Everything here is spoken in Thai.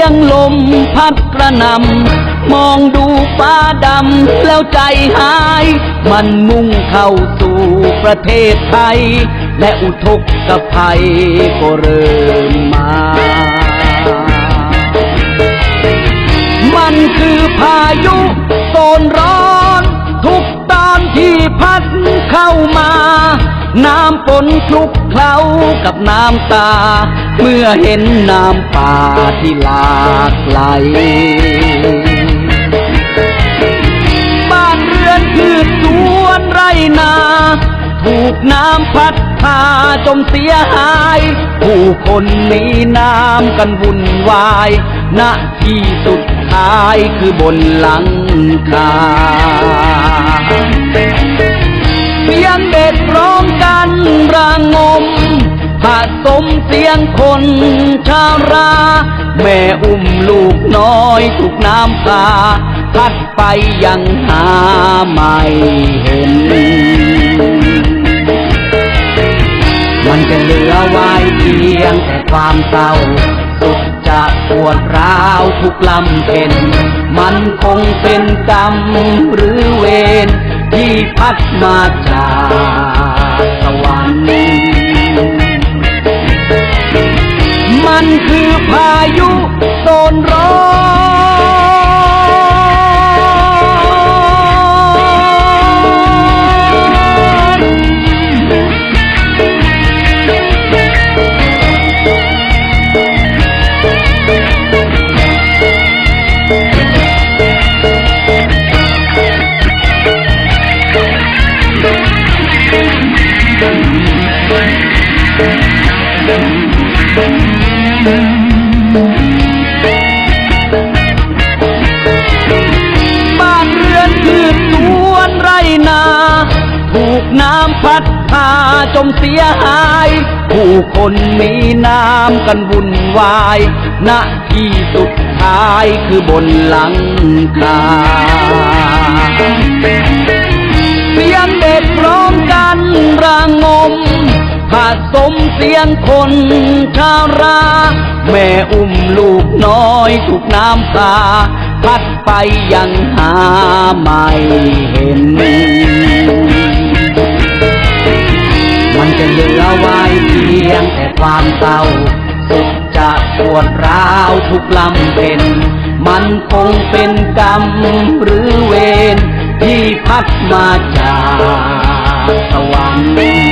สียงลมพัดกระหนำมองดูฟ้าดำแล้วใจหาย มันมุ่งเข้าสู่ประเทศไทย และอุทกภัยก็เริ่มมา มันคือพายุโซนร้อน ทุกตอนที่พัดเข้ามา น้ำฝนคลุกเคล้ากับน้ำตา เมื่อเห็นน้ำป่าที่หลากไหล บ้านเรือนพืชสวนไรนา ถูกน้ำพัดพาจมเสียหาย ผู้คนหนีน้ำกันวุ่นวายณที่สุดท้ายคือบนหลังคา เสียงคนชารา แม่อุ้มลูกน้อยถูกน้ำพาพัดไปยังหาไม่เห็น มันจะเหลือไว้เพียงแต่ความเศร้า สุดจะปวดร้าวทุกลำเพ็น มันคงเป็นกรรมหรือเวรที่พัดมาจากสวรรค์ บ้านเรือนพืชสวนไรนา ถูกน้ำพัดพาจมเสียหาย ผู้คนมีน้ำกันวุ่นวายณที่สุดท้ายคือบนหลังคาเสียงเด็กร้องกันระง สมเสียงคนชารา แม่อุ้มลูกน้อยถูกน้ำพาพัดไปยังหาไม่เห็น มันจะเหลือไว้เพียงแต่ความเศร้า สุดจะปวดร้าวทุกลำเป็น มันคงเป็นกรรมหรือเวรที่พัดมาจากสวรรค์